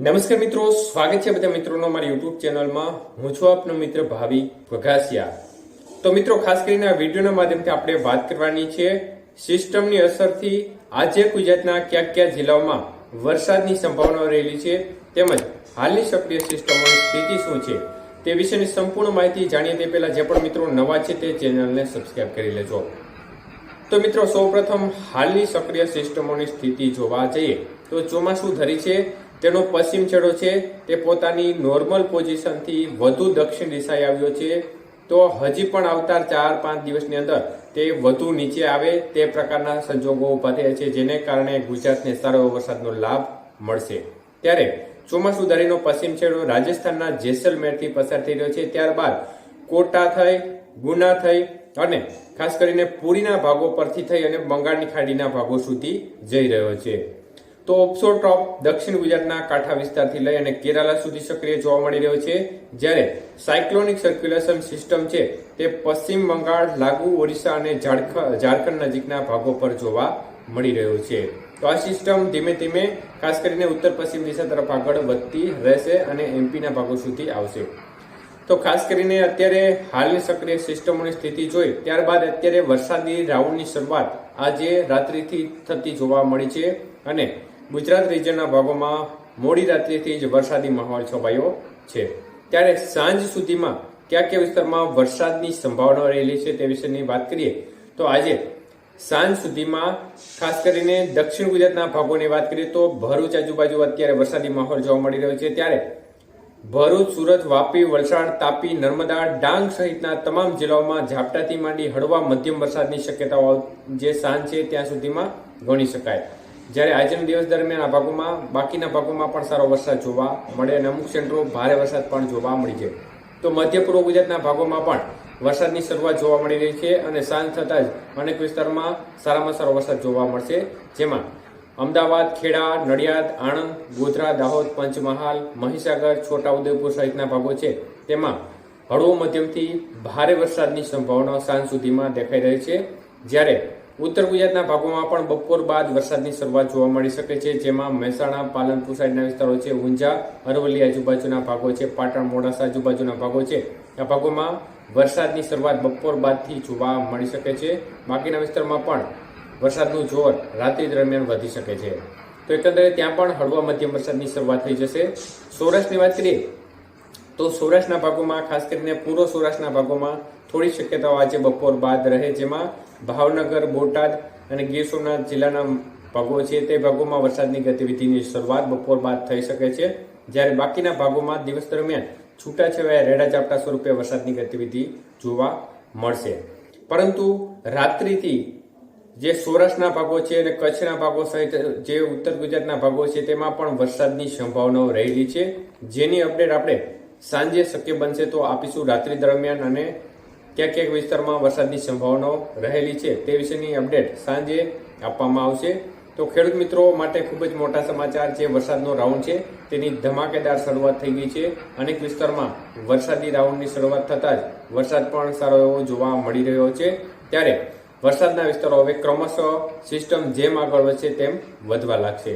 નમસ્કાર મિત્રો, સ્વાગત છે બધા મિત્રોનો મારી યુટ્યુબ ચેનલમાં. હું છું આપનો મિત્ર ભાવિ વઘાસિયા તો મિત્રો, ખાસ કરીને આ વિડીયોના માધ્યમથી આપણે વાત કરવાની છે સિસ્ટમની અસરથી આજે ગુજરાતના કયા કયા જિલ્લાઓમાં વરસાદની સંભાવના રહેલી છે તેમજ હાલની સક્રિય સિસ્ટમોની સ્થિતિ શું છે તે વિશેની સંપૂર્ણ માહિતી જાણીએ તે પહેલા જે પણ મિત્રો નવા છે તે ચેનલને સબસ્ક્રાઇબ કરી લેજો. તો મિત્રો, સૌપ્રથમ હાલની સક્રિય સિસ્ટમોની સ્થિતિ જોવા જઈએ તો ચોમાસું ધરી છે. તેનો પશ્ચિમ છેડો છે, તે પોતાની નોર્મલ પોઝિશનથી વધુ દક્ષિણ દિશાએ આવ્યો છે. તો હજી પણ આવતા ચાર, પાંચ દિવસની અંદર તે વધુ નીચે આવે તે પ્રકારના સંજોગો ઊભા થયા છે, જેને કારણે ગુજરાતને સારો વરસાદનો લાભ મળશે. ત્યારે ચોમાસુ દરિયાનો પશ્ચિમ છેડો રાજસ્થાનના જેસલમેરથી પસાર થઈ રહ્યો છે. ત્યારબાદ કોટા થઈ, ગુના થઈ અને ખાસ કરીને પુરીના ભાગો પરથી થઈ અને બંગાળની ખાડીના ભાગો સુધી જઈ રહ્યો છે. તો ઓપ્સો ટ્રોપ દક્ષિણ ગુજરાતના કાંઠા વિસ્તારથી લઈ અને કેરાલા સુધી સક્રિય જોવા મળી રહ્યો છે, જ્યારે સાયક્લોનિક સર્ક્યુલેશન સિસ્ટમ છે, તે પશ્ચિમ બંગાળ, લાગુ ઓરિસ્સા અને ઝારખ- ઝારખંડ નજીકના ભાગો પર જોવા મળી રહ્યો છે. તો આ સિસ્ટમ ધીમે ધીમે ખાસ કરીને ઉત્તર પશ્ચિમ દિશા તરફ આગળ વધતી રહેશે અને એમપીના ભાગો સુધી આવશે. તો ખાસ કરીને અત્યારે હાલની સક્રિય સિસ્ટમોની સ્થિતિ જોઈ, ત્યારબાદ અત્યારે વરસાદી રાઉન્ડની શરૂઆત આજે રાત્રિથી થતી જોવા મળી છે અને ગુજરાત રિજનના ભાગોમાં મોડી રાત્રિથી જ વરસાદી માહોલ છવાયો છે. ત્યારે સાંજ સુધીમાં કયા કયા વિસ્તારમાં વરસાદની સંભાવના રહેલી છે તે વિશેની વાત કરીએ તો આજે સાંજ સુધીમાં ખાસ કરીને દક્ષિણ ગુજરાતના ભાગોની વાત કરીએ તો ભરૂચ આજુબાજુ અત્યારે વરસાદી માહોલ જોવા મળી રહ્યો છે. ત્યારે ભરૂચ, સુરત, વાપી, વલસાડ, તાપી, નર્મદા, ડાંગ સહિતના તમામ જિલ્લાઓમાં ઝાપટાથી માંડી હળવા મધ્યમ વરસાદની શક્યતાઓ જે સાંજ છે ત્યાં સુધીમાં ગણી શકાય. જ્યારે આજના દિવસ દરમિયાન આ ભાગોમાં, બાકીના ભાગોમાં પણ સારો વરસાદ જોવા મળે અને અમુક સેન્ટરો ભારે વરસાદ પણ જોવા મળી છે. તો મધ્ય પૂર્વ ગુજરાતના ભાગોમાં પણ વરસાદની શરૂઆત જોવા મળી રહી છે અને સાંજ થતાં જ અનેક વિસ્તારમાં સારામાં સારો વરસાદ જોવા મળશે. જેમાં અમદાવાદ, ખેડા, નડિયાદ, આણંદ, ગોધરા, દાહોદ, પંચમહાલ, મહીસાગર, છોટાઉદેપુર સહિતના ભાગો છે. તેમાં હળવો મધ્યમથી ભારે વરસાદની સંભાવના સાંજ સુધીમાં દેખાઈ રહી છે. જ્યારે ઉત્તર ગુજરાતના ભાગોમાં પણ બપોર બાદ વરસાદની શરૂઆત જોવા મળી શકે છે, જેમાં મહેસાણા, પાલનપુર સાઈડના વિસ્તારો છે, ઊંઝા અરવલ્લી આજુબાજુના ભાગો છે, પાટણ, મોડાસા આજુબાજુના ભાગો છે. આ ભાગોમાં વરસાદની શરૂઆત બપોર બાદથી જોવા મળી શકે છે. બાકીના વિસ્તારમાં પણ વરસાદનું જોર રાત્રિ દરમિયાન વધી શકે છે. તો એકંદરે ત્યાં પણ હળવા મધ્યમ વરસાદની શરૂઆત થઈ જશે. સૌરાષ્ટ્રની વાત કરીએ તો સૌરાષ્ટ્રના ભાગોમાં ખાસ કરીને પૂર્વ સૌરાષ્ટ્રના ભાગોમાં થોડી શક્યતાઓ આજે બપોર બાદ રહે, જેમાં ભાવનગર, બોટાદ અને ગીર સોમનાથ જિલ્લાના ભાગો છે તે ભાગોમાં વરસાદની ગતિવિધિની શરૂઆત બપોર બાદ થઈ શકે છે. જ્યારે બાકીના ભાગોમાં દિવસ દરમિયાન છૂટાછવાયા રેડા ઝાપટા સ્વરૂપે વરસાદની ગતિવિધિ જોવા મળશે. પરંતુ રાત્રિથી જે સૌરાષ્ટ્રના ભાગો છે અને કચ્છના ભાગો સહિત જે ઉત્તર ગુજરાતના ભાગો છે તેમાં પણ વરસાદની સંભાવનાઓ રહેલી છે. જેની અપડેટ આપણે સાંજે શક્ય બનશે તો આપીશું. રાત્રિ દરમિયાન અને ક્યાંક ક્યાંક વિસ્તારમાં વરસાદની સંભાવનાઓ રહેલી છે તે વિશેની અપડેટ સાંજે આપવામાં આવશે. તો ખેડૂત મિત્રો માટે ખૂબ જ મોટા સમાચાર જે વરસાદનો રાઉન્ડ છે તેની ધમાકેદાર શરૂઆત થઈ ગઈ છે. અનેક વિસ્તારમાં વરસાદી રાઉન્ડની શરૂઆત થતાં જ વરસાદ પણ સારો એવો જોવા મળી રહ્યો છે. ત્યારે વરસાદના વિસ્તારો હવે ક્રમશઃ સિસ્ટમ જેમ આગળ વધશે તેમ વધવા લાગશે.